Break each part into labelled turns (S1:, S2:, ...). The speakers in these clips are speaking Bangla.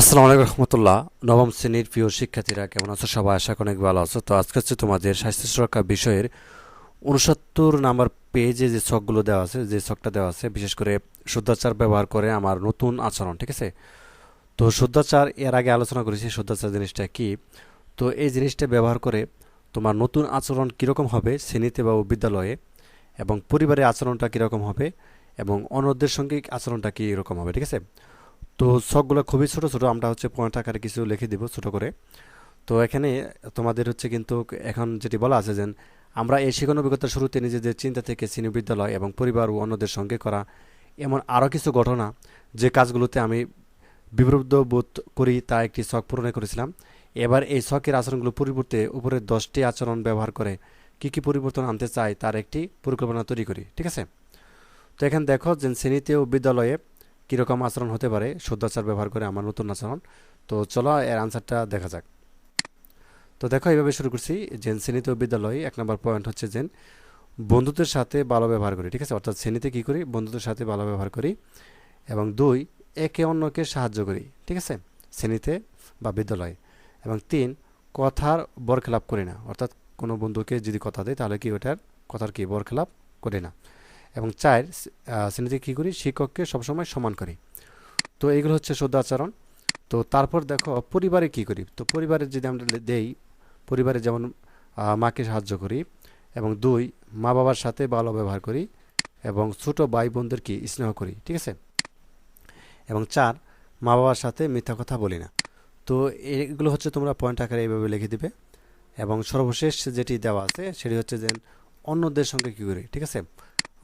S1: আসসালামু আলাইকুম রহমতুল্লাহ। নবম শ্রেণির প্রিয় শিক্ষার্থীরা, কেমন আছো সবাই? আশা অনেক ভালো আছো। তো আজকে হচ্ছে তোমাদের স্বাস্থ্য সুরক্ষা বিষয়ের উনসত্তর নাম্বার পেজে যে ছকগুলো দেওয়া আছে, যে ছকটা দেওয়া আছে, বিশেষ করে শুদ্ধাচার ব্যবহার করে আমার নতুন আচরণ, ঠিক আছে? তো শুদ্ধাচার এর আগে আলোচনা করেছি, শুদ্ধাচার জিনিসটা কি? তো এই জিনিসটা ব্যবহার করে তোমার নতুন আচরণ কীরকম হবে শ্রেণীতে বা বিদ্যালয়ে, এবং পরিবারের আচরণটা কীরকম হবে, এবং অন্যদের সঙ্গে আচরণটা কী রকম হবে, ঠিক আছে? তো ছকগুলো খুবই ছোট ছোট। আমরা হচ্ছে পয়েন্ট আকারে কিছু লিখে দিব ছোট করে। তো এখানে তোমাদের হচ্ছে কিন্তু এখন যেটি বলা আছে যে, আমরা এই শিক্ষণ অভিজ্ঞতার শুরুতে নিজেদের চিন্তা থেকে শ্রেণি বিদ্যালয় এবং পরিবার ও অন্যদের সঙ্গে করা এমন আরও কিছু ঘটনা যে কাজগুলোতে আমি বিব্রত বোধ করি তা একটি শখ পূরণে করেছিলাম। এবার এই শখের আচরণগুলো পরিবর্তে উপরে দশটি আচরণ ব্যবহার করে কি কি পরিবর্তন আনতে চাই তার একটি পরিকল্পনা তৈরি করি, ঠিক আছে? তো এখানে দেখো যে শ্রেণীতে ও বিদ্যালয়ে কীরকম আচরণ হতে পারে শুদ্ধাচার ব্যবহার করে আমার নতুন আচরণ। তো চলো, এর আনসারটা দেখা যাক। তো দেখো, এইভাবে শুরু করছি। যে শ্রেণীতে বিদ্যালয়ে, এক নম্বর পয়েন্ট হচ্ছে যে বন্ধুদের সাথে ভালো ব্যবহার করি, ঠিক আছে? অর্থাৎ শ্রেণীতে কী করি? বন্ধুদের সাথে ভালো ব্যবহার করি। এবং দুই, একে অন্যকে সাহায্য করি, ঠিক আছে? শ্রেণীতে বা বিদ্যালয়ে। এবং তিন, কথার বরখেলাপ করি না। অর্থাৎ কোনো বন্ধুকে যদি কথা দেয়, তাহলে কি ওটার, কথার কি বরখেলাপ করি না। এবং চার শ্রেণীতে কী করি? শিক্ষককে সবসময় সমান করি। তো এইগুলো হচ্ছে শুদ্ধ আচরণ। তো তারপর দেখো, পরিবারে কি করি? তো পরিবারে যদি আমরা দেই, পরিবারে যেমন মাকে সাহায্য করি এবং দুই মা বাবার সাথে ভালো ব্যবহার করি এবং ছোট ভাই বোনদের কি? স্নেহ করি, ঠিক আছে? এবং চার মা বাবার সাথে মিথ্যা কথা বলি না। তো এগুলো হচ্ছে তোমরা পয়েন্ট আকারে এইভাবে লিখে দিবে। এবং সর্বশেষ যেটি দেওয়া আছে, সেটি হচ্ছে যে অন্যদের সঙ্গে কী করি, ঠিক আছে?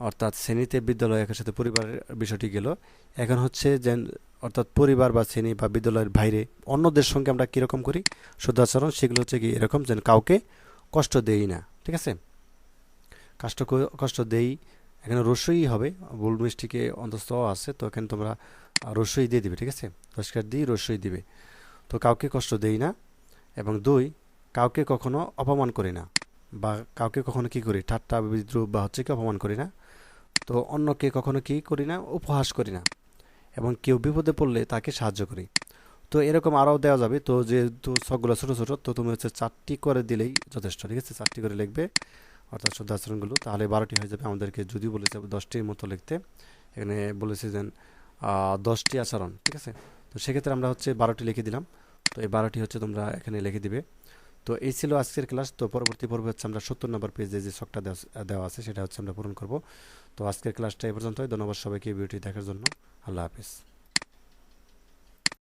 S1: অর্থাৎ শ্রেণীতে বিদ্যালয় একের সাথে পরিবারের বিষয়টি গেল। এখন হচ্ছে যে, অর্থাৎ পরিবার বা শ্রেণি বা বিদ্যালয়ের বাইরে অন্যদের সঙ্গে আমরা কীরকম করি? শুদ্ধাচরণ, সেগুলো হচ্ছে কি এরকম যেন কাউকে কষ্ট দেই না, ঠিক আছে? কষ্ট কষ্ট দেই, এখানে রসই হবে ভুল মিষ্টিকে অন্তস্থ আছে, তো এখানে তোমরা রসই দিয়ে দিবে, ঠিক আছে? পরিষ্কার দিয়ে রসই দিবে। তো কাউকে কষ্ট দেই না এবং দুই, কাউকে কখনো অপমান করি না বা কাউকে কখনো কি করি? ঠাট্টা, বিদ্রুপ বা হচ্ছে কি অপমান করি না? তো অন্যকে কখনো কি করি না, উপহাস করি না এবং কেউ বিপদে পড়লে তাকে সাহায্য করি। তো এরকম আরও দেওয়া যাবে। তো যেহেতু সবগুলো ছোটো ছোটো, তো তুমি হচ্ছে চারটি করে দিলেই যথেষ্ট, ঠিক আছে? চারটি করে লিখবে। অর্থাৎ শুদ্ধ আচরণগুলো তাহলে বারোটি হয়ে যাবে আমাদেরকে যদি বলেছে দশটির মতো লিখতে। এখানে বলেছে যে দশটি আচরণ, ঠিক আছে? তো সেক্ষেত্রে আমরা হচ্ছে বারোটি লিখে দিলাম। তো এই বারোটি হচ্ছে তোমরা এখানে লিখে দিবে। তো এই ছিল আজকের ক্লাস। তো পরবর্তী পর্বে হচ্ছে আমরা সত্তর নম্বর পেজে যে শখটা দেওয়া আছে সেটা হচ্ছে আমরা পূরণ করব। তো আজকের ক্লাসটা এ পর্যন্তই। ধন্যবাদ সবাইকে ভিডিওটি দেখার জন্য। আল্লাহ হাফিজ।